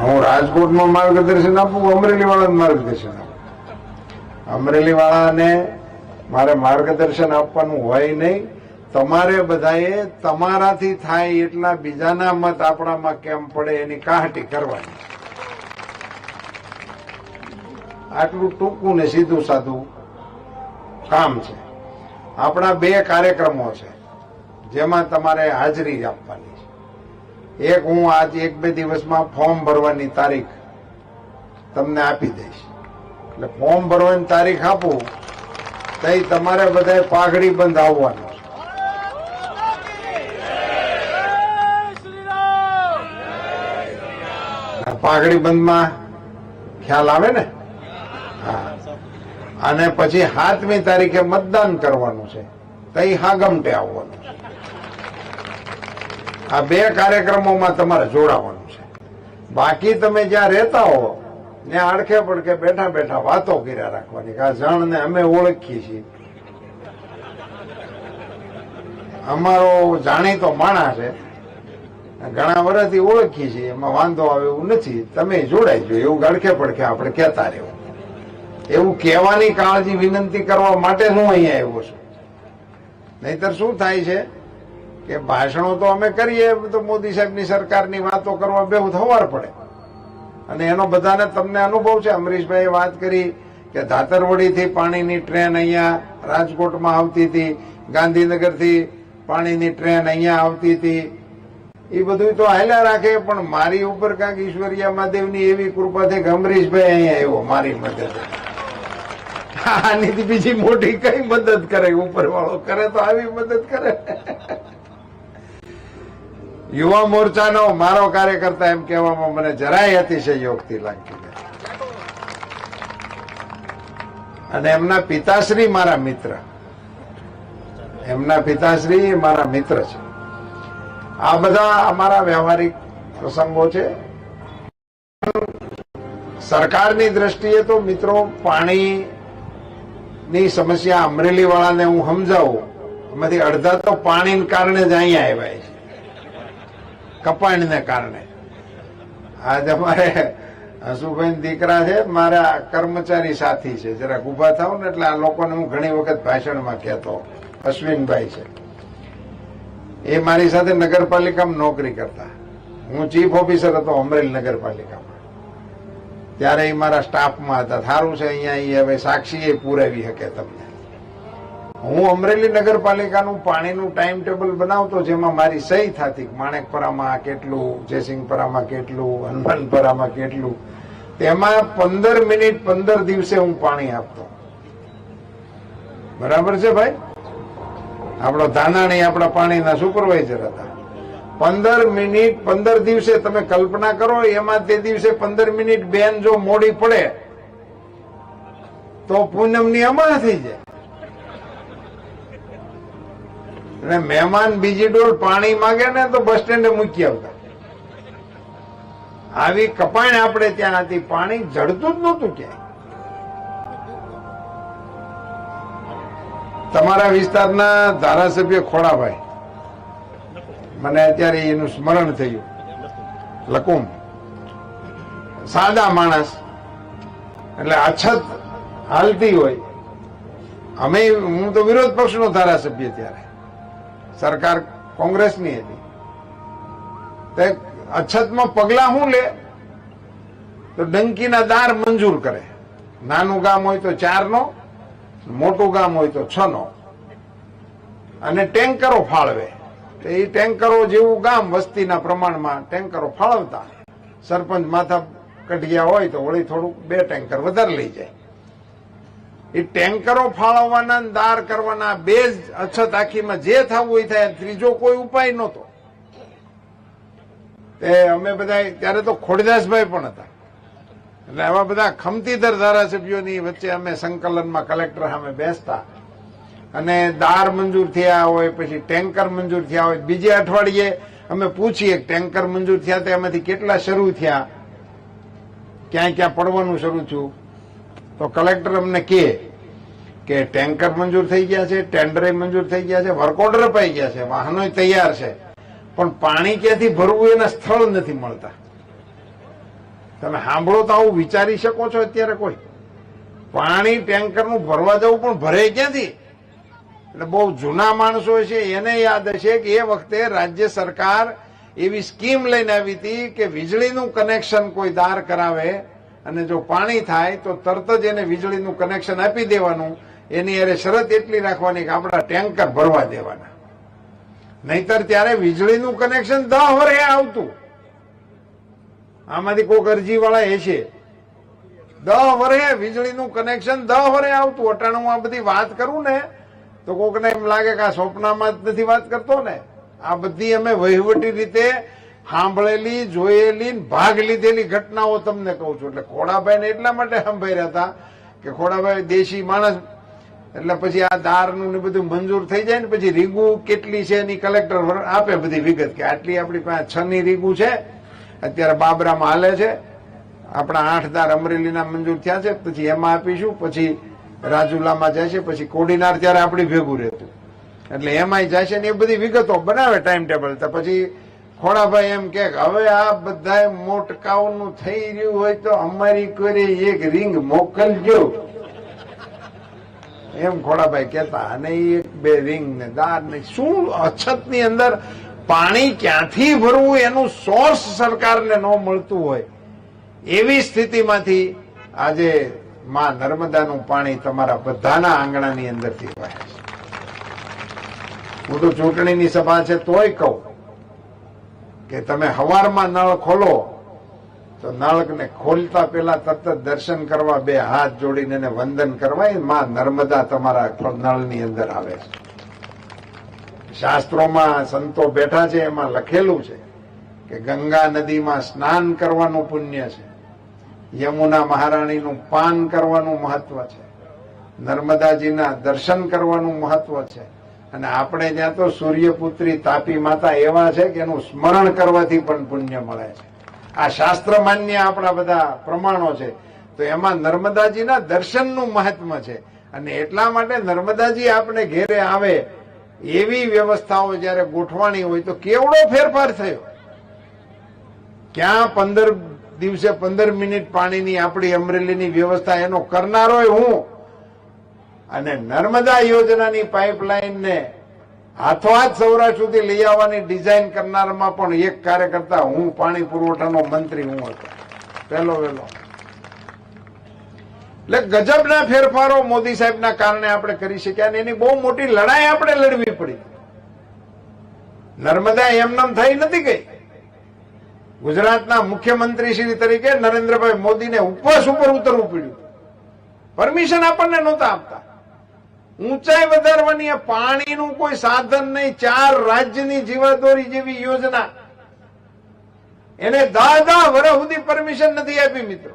હું રાજકોટમાં માર્ગદર્શન આપું અમરેલી વાળાને માર્ગદર્શન આપું. અમરેલી વાળાને મારે માર્ગદર્શન આપવાનું હોય નહીં. તમારે બધાએ તમારાથી થાય એટલા બીજાના મત આપણામાં કેમ પડે એની કાહટી કરવાની. આટલું ટૂંકું ને સીધું સાધું કામ છે. આપણા બે કાર્યક્રમો છે, જેમાં તમારે હાજરી આપવાની. એક હું આજ એક બે દિવસમાં ફોર્મ ભરવાની તારીખ તમને આપી દઈશ. એટલે ફોર્મ ભરવાની તારીખ આપું તો તમારે બધાય પાઘડી બંધ આવવાનું પાઘડી બંધમાં ખ્યાલ આવે ને? હા. અને પછી સાતમી તારીખે મતદાન કરવાનું છે. તઈ હાગમટે આવવાનું. આ બે કાર્યક્રમોમાં તમારે જોડાવાનું છે. બાકી તમે જ્યાં રહેતા હો ને આડખે પડખે બેઠા બેઠા વાતો કર્યા રાખવાની કે આ જણને અમે ઓળખીએ છીએ. અમારો જાણીતો માણસ છે. ઘણા વર્ષથી ઓળખીએ છીએ, એમાં વાંધો આવે એવું નથી. તમે જોડાઈ જો એવું અડખે પડખે આપણે કહેતા રહેવું. એવું કહેવાની કાળજી વિનંતી કરવા માટે હું અહીંયા આવ્યો છું. નહીતર શું થાય છે? કે ભાષણો તો અમે કરીએ, તો મોદી સાહેબની સરકારની વાતો કરવા બે થવાર પડે. અને એનો બધાને તમને અનુભવ છે. અમરીશભાઈએ વાત કરી કે ધાતરવડીથી પાણીની ટ્રેન અહીંયા રાજકોટમાં આવતી હતી, ગાંધીનગરથી પાણીની ટ્રેન અહીંયા આવતી હતી. એ બધું તો હાલ્યા રાખે, પણ મારી ઉપર કાંક ઈશ્વરિયા મહાદેવની એવી કૃપાથી કે અમરીશભાઈ અહીંયા આવ્યો મારી મદદ. આની બીજી મોટી કઈ મદદ કરે ઉપર વાળો કરે તો આવી મદદ કરે. યુવા મોરચાનો મારો કાર્યકર્તા એમ કહેવામાં મને જરાય અતિશય યોગથી લાગતી. અને એમના પિતાશ્રી મારા મિત્ર. એમના પિતાશ્રી મારા મિત્ર છે. આ બધા અમારા વ્યવહારિક પ્રસંગો છે. સરકારની દ્રષ્ટિએ તો મિત્રો પાણીની સમસ્યા અમરેલી વાળાને હું સમજાવું. એમાંથી અડધા તો પાણીને કારણે જ અહીંયા આવ્યા છે. કપાણને કારણે. આજે અમારે હસુભાઈ દીકરા છે, મારા કર્મચારી સાથી છે. જરાક ઊભા થાવ ને એટલે આ લોકોને હું ઘણી વખત ભાષણમાં કહેતો અશ્વિનભાઈ છે. એ મારી સાથે નગરપાલિકામાં નોકરી કરતા. હું ચીફ ઓફિસર હતો અમરેલી નગરપાલિકામાં. ત્યારે એ મારા સ્ટાફમાં હતા. સારું છે અહીંયા, એ હવે સાક્ષી એ પુરાવી શકે તમને. હું અમરેલી નગરપાલિકાનું પાણીનું ટાઈમ ટેબલ બનાવતો, જેમાં મારી સહી થતી માણેકપરામાં કેટલું, જયસિંહપરામાં કેટલું, હનુમાનપરામાં કેટલું, તેમાં પંદર મિનિટ, પંદર દિવસે હું પાણી આપતો. બરાબર છે ભાઈ? આપણો ધાનાણી આપણા પાણીના સુપરવાઇઝર હતા. પંદર મિનિટ, પંદર દિવસે તમે કલ્પના કરો, એમાં તે દિવસે પંદર મિનિટ બેન જો મોડી પડે, તો પૂનમની અમા થઈ જાય. અને મહેમાન બીજી ડોલ પાણી માંગે ને તો બસ સ્ટેન્ડે મૂકી આવતા. આવી કપાણ આપણે ત્યાં હતી પાણી જડતું જ નહોતું ક્યાંય. તમારા વિસ્તારના ધારાસભ્ય ખોડાભાઈ, મને અત્યારે એનું સ્મરણ થયું. લકુમ. સાદા માણસ, એટલે અછત હાલતી હોય. અમે, હું તો વિરોધ પક્ષનો ધારાસભ્ય ત્યારે. સરકાર કોંગ્રેસની હતી. તે અછતમાં પગલા શું લે, તો ડંકીના દાર મંજૂર કરે. નાનું ગામ હોય તો ચાર નો મોટું ગામ હોય તો છ નો અને ટેન્કરો ફાળવે. તો એ ટેન્કરો જેવું ગામ વસ્તીના પ્રમાણમાં ટેન્કરો ફાળવતા. સરપંચ માથા કઢિયા હોય તો વળી થોડુંક બે ટેન્કર વધારે લઈ જાય. એ ટેન્કરો ફાળવવાના દાર કરવાના બે જ અછત આખીમાં જે થવું હોય થાય, ત્રીજો કોઈ ઉપાય નહોતો. તે અમે બધા ત્યારે તો ખોડદાસભાઈ પણ હતા. એટલે આવા બધા ખમતીધર ધારાસભ્યોની વચ્ચે અમે સંકલનમાં કલેક્ટર સામે બેસતા. અને દાર મંજૂર થયા હોય, પછી ટેન્કર મંજૂર થયા હોય. બીજે અઠવાડિયે અમે પૂછીએ ટેન્કર મંજૂર થયા તો એમાંથી કેટલા શરૂ થયા? ક્યાં ક્યાં પડવાનું શરૂ થયું? તો કલેક્ટર અમને કહે કે ટેન્કર મંજૂર થઈ ગયા છે, ટેન્ડરે મંજૂર થઈ ગયા છે, વર્ક ઓર્ડર અપાઈ ગયા છે વાહનો તૈયાર છે. પણ પાણી ક્યાંથી ભરવું એના સ્થળ નથી મળતા. તમે સાંભળો તો આવું વિચારી શકો છો અત્યારે કોઈ. પાણી ટેન્કરનું ભરવા જવું પણ ભરે ક્યાંથી? એટલે બહુ જૂના માણસો છે, એને યાદ હશે કે એ વખતે રાજ્ય સરકાર એવી સ્કીમ લઈને આવી હતી કે વીજળીનું કનેક્શન કોઈ દાર કરાવે અને જો પાણી થાય, તો તરત જ એને વીજળીનું કનેક્શન આપી દેવાનું. એની અરે શરત એટલી રાખવાની કે આપણા ટેન્કર ભરવા દેવાના. નહીતર ત્યારે વીજળીનું કનેક્શન દહ આવતું. આમાંથી કોઈક અરજી વાળા એ છે. દહ વરે વીજળીનું કનેક્શન દહ વરે આવતું. અટાણું આ બધી વાત કરું ને, તો કોકને એમ લાગે કે આ સ્વપ્નમાં જ નથી વાત કરતો ને. આ બધી અમે વહીવટી રીતે સાંભળેલી, જોયેલી ભાગ લીધેલી ઘટનાઓ તમને કહું છું. એટલે ખોડાભાઈને એટલા માટે સાંભળ્યા હતા કે ખોડાભાઈ દેશી માણસ, એટલે પછી આ દારનું ને બધું મંજૂર થઈ જાય ને પછી રીગુ કેટલી છે એની કલેક્ટર આપે બધી વિગત કે આટલી આપણી પાસે છ ની રીગુ છે, અત્યારે બાબરામાં હાલે છે. આપણા આઠ દાર અમરેલીના મંજૂર થયા છે, પછી એમાં આપીશું, પછી રાજુલામાં જાય છે, પછી કોડીનાર ત્યારે આપણી ભેગું રહેતું. એટલે એમાંય જાય છે ને એ બધી વિગતો બનાવે ટાઈમ ટેબલ તો પછી ખોડાભાઈ એમ કે હવે આ બધા મોટકાઓનું થઈ રહ્યું હોય તો અમારી કોઈ એક રિંગ મોકલજો. એમ ખોડાભાઈ કેતા અને એક બે રિંગ ને દાર ને શું અછતની અંદર પાણી ક્યાંથી ભરવું એનું સોર્સ સરકારને ન મળતું હોય? એવી સ્થિતિમાંથી આજે માં નર્મદાનું પાણી તમારા બધાના આંગણાની અંદરથી વહે છે. હું તો ચૂંટણીની સભા છે તોય કહું. કે તમે હવારમાં નળ ખોલો, તો નળકને ખોલતા પહેલા તરત દર્શન કરવા, બે હાથ જોડીને એને વંદન કરવા, એ માં નર્મદા તમારા નળની અંદર આવે છે. શાસ્ત્રોમાં સંતો બેઠા છે, એમાં લખેલું છે કે ગંગા નદીમાં સ્નાન કરવાનું પુણ્ય છે. યમુના મહારાણીનું પાન કરવાનું મહત્વ છે. નર્મદાજીના દર્શન કરવાનું મહત્વ છે. અને આપણે ત્યાં તો સૂર્યપુત્રી તાપી માતા એવા છે કે એનું સ્મરણ કરવાથી પણ પુણ્ય મળે છે. આ શાસ્ત્ર માન્ય આપણા બધા પ્રમાણો છે. તો એમાં નર્મદાજીના દર્શનનું મહત્વ છે. અને એટલા માટે નર્મદાજી આપણે ઘેરે આવે એવી વ્યવસ્થાઓ જયારે ગોઠવાણી હોય તો કેવડો ફેરફાર થયો? ક્યાં પંદર દિવસે પંદર મિનિટ પાણીની આપણી અમરેલીની વ્યવસ્થા એનો કરનારો હું. અને નર્મદા યોજનાની પાઇપલાઇનને હાથોહાથ સૌરાષ્ટ્ર સુધી લઈ આવવાની ડિઝાઇન કરનારમાં પણ એક કાર્યકર્તા, હું પાણી પુરવઠાનો મંત્રી હું હતો. પહેલો વહેલો. એટલે ગજબના ફેરફારો મોદી સાહેબના કારણે આપણે કરી શક્યા અને એની બહુ મોટી લડાઈ આપણે લડવી પડી. નર્મદા એમનેમ થઈ નથી ગઈ. ગુજરાતના મુખ્યમંત્રી શ્રી તરીકે નરેન્દ્રભાઈ મોદીને ઉપવાસ ઉપર ઉતરવું પડ્યું. પરમિશન આપણને નહોતા આપતા. ઊંચાઈ વધારવાની પાણીનું કોઈ સાધન નહીં, ચાર રાજ્યની જીવાદોરી જેવી યોજના. એને દા દા વર્ષ સુધી પરમિશન નથી આપી, મિત્રો.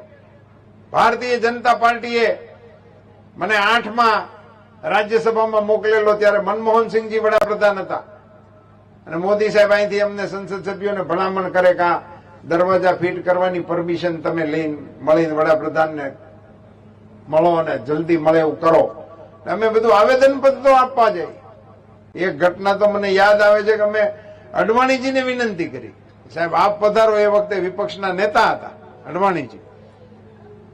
ભારતીય જનતા પાર્ટીએ મને આઠમાં રાજ્યસભામાં મોકલેલો ત્યારે મનમોહનસિંહજી વડાપ્રધાન હતા. અને મોદી સાહેબ અહીંથી અમને સંસદ સભ્યોને ભલામણ કરે કે આ દરવાજા ફિટ કરવાની પરમિશન તમે લઈને મળીને વડાપ્રધાનને મળો અને જલ્દી મળે એવું કરો. અમે બધું આવેદન પત્રો આપવા જાય એક ઘટના તો મને યાદ આવે છે કે અમે અડવાણીજીને વિનંતી કરી. સાહેબ, આપ પધારો એ વખતે વિપક્ષના નેતા હતા, અડવાણીજી.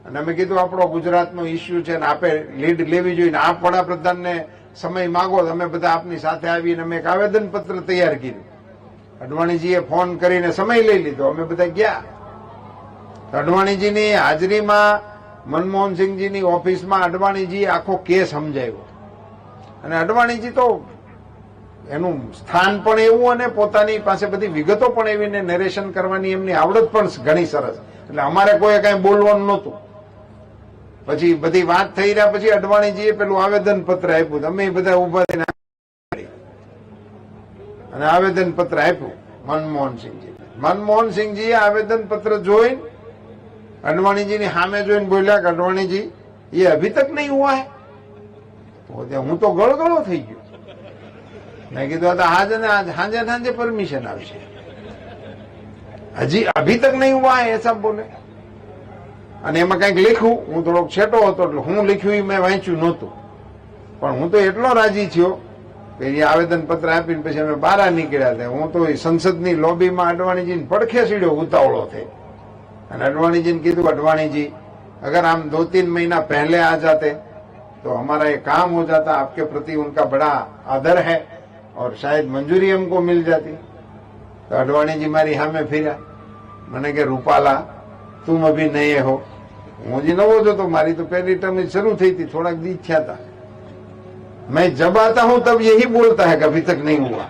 અને અમે કીધું, આપણો ગુજરાતનો ઇસ્યુ છે ને આપે લીડ લેવી જોઈએ આપ વડાપ્રધાનને સમય માગો અમે બધા આપની સાથે આવીને અમે એક આવેદન પત્ર તૈયાર કર્યું. અડવાણીજીએ ફોન કરીને સમય લઈ લીધો. અમે બધા ગયા. અડવાણીજીની હાજરીમાં મનમોહનસિંહજીની ઓફિસમાં અડવાણીજીએ આખો કેસ સમજાવ્યો. અને અડવાણીજી તો એનું સ્થાન પણ એવું અને પોતાની પાસે બધી વિગતો પણ એવી ને નરેશન કરવાની એમની આવડત પણ ઘણી સરસ. એટલે અમારે કોઈ કઈ બોલવાનું નહોતું. પછી બધી વાત થઈ રહ્યા પછી અડવાણીજીએ પેલું આવેદન પત્ર આપ્યું અમે બધા ઊભા થઈને અને આવેદન પત્ર આપ્યું મનમોહનસિંહજી મનમોહનસિંહજીએ આવેદન પત્ર જોઈને અડવાણીજીની સામે જોઈને બોલ્યા કે, અડવાણીજી, એ અભી તક નહીં હુઆ હે? તો હું તો ગળગળો થઈ ગયો. મેં કીધું, આ તો ને આજ સાંજે પરમિશન આવશે. હજી અભી તક નહીં હુઆ હે? એસા બોલે. અને એમાં કંઈક લખ્યું, હું થોડોક છેટો હતો એટલે હું લખ્યું એ મેં વાંચ્યું નહોતું. પણ હું તો એટલો રાજી થયો કે એ આવેદન પત્ર આપીને પછી અમે બહાર નીકળ્યા હતા હું તો સંસદની લોબીમાં અડવાણીજીને પડખે સીડ્યો ઉતાવળો થઈ અને अडवाणी जी ने કીધું अडवाणी जी अगर हम दो तीन महीना पहले आ जाते तो हमारा ये काम हो जाता आपके प्रति उनका बड़ा आदर है और शायद मंजूरी हमको मिल जाती तो अडवाणी जी મારી સામે ફર્યા મને કે રૂપાલા તુમ અભી નયે હો હું હજી નવો જ હતો મારી તો પહેલી ટર્મ જ શરૂ થઈ હતી થોડાક દી થયા હતા मैं जब आता हूं तब यही बोलता है कि अभी तक नहीं हुआ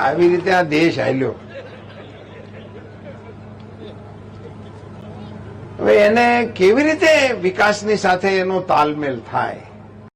આવી રીતે આ દેશ હાલ્યો હવે એને કેવી રીતે વિકાસની સાથે એનો તાલમેલ થાય?